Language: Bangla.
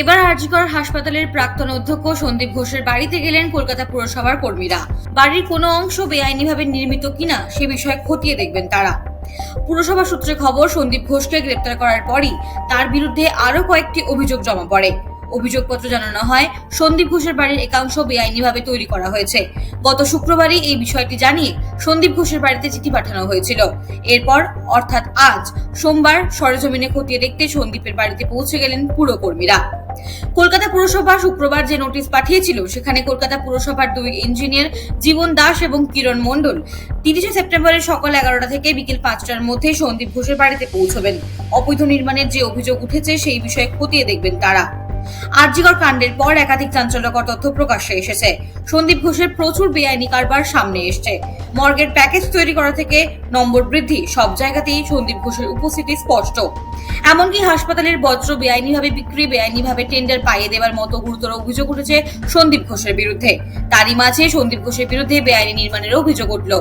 এবার আরজিকর হাসপাতালের প্রাক্তন অধ্যক্ষ সন্দীপ ঘোষের বাড়িতে গেলেন কলকাতা পুরসভার কর্মীরা। বাড়ির কোনো অংশ বেআইনিভাবে নির্মিত কিনা সে বিষয়ে খতিয়ে দেখবেন তারা। পুরসভা সূত্রে খবর, সন্দীপ ঘোষকে গ্রেপ্তার করার পরই তার বিরুদ্ধে আরও কয়েকটি অভিযোগ জমা পড়ে। অভিযোগপত্র জানানো হয়, সন্দীপ ঘোষের বাড়ির একাংশ বেআইনিভাবে তৈরি করা হয়েছে। গত শুক্রবারই এই বিষয়টি জানিয়ে সন্দীপ ঘোষের বাড়িতে চিঠি পাঠানো হয়েছিল। এরপর, অর্থাৎ আজ, সোমবার সরেজমিনে খতিয়ে দেখতে সন্দীপের বাড়িতে পৌঁছে গেলেন পুরকর্মীরা। কলকাতা পুরসভা শুক্রবার যে নোটিশ পাঠিয়েছিল, সেখানে কলকাতা পুরসভার দুই ইঞ্জিনিয়ার জীবন দাস এবং কিরণ মণ্ডল তিরিশে সেপ্টেম্বরের সকাল এগারোটা থেকে বিকেল পাঁচটার মধ্যে সন্দীপ ঘোষের বাড়িতে পৌঁছবেন। অবৈধ নির্মাণের যে অভিযোগ উঠেছে, সেই বিষয়ে খতিয়ে দেখবেন তারা। আরজিকর কাণ্ডের পর একাধিক চাঞ্চল্যকর তথ্য প্রকাশ্যে এসেছে। সন্দীপ ঘোষের প্রচুর বেআইনি কারবার সামনে এসছে। মর্গের প্যাকেজ তৈরি করা থেকে নম্বর বৃদ্ধি, সব জায়গাতেই সন্দীপ ঘোষের উপস্থিতি স্পষ্ট। এমনকি হাসপাতালের বজ্র বেআইনিভাবে, বিক্রি বেআইনিভাবে টেন্ডার পাইয়ে দেওয়ার মতো গুরুতর অভিযোগ উঠেছে সন্দীপ ঘোষের বিরুদ্ধে। তারই মাঝে সন্দীপ ঘোষের বিরুদ্ধে বেআইনি নির্মাণের অভিযোগ উঠল।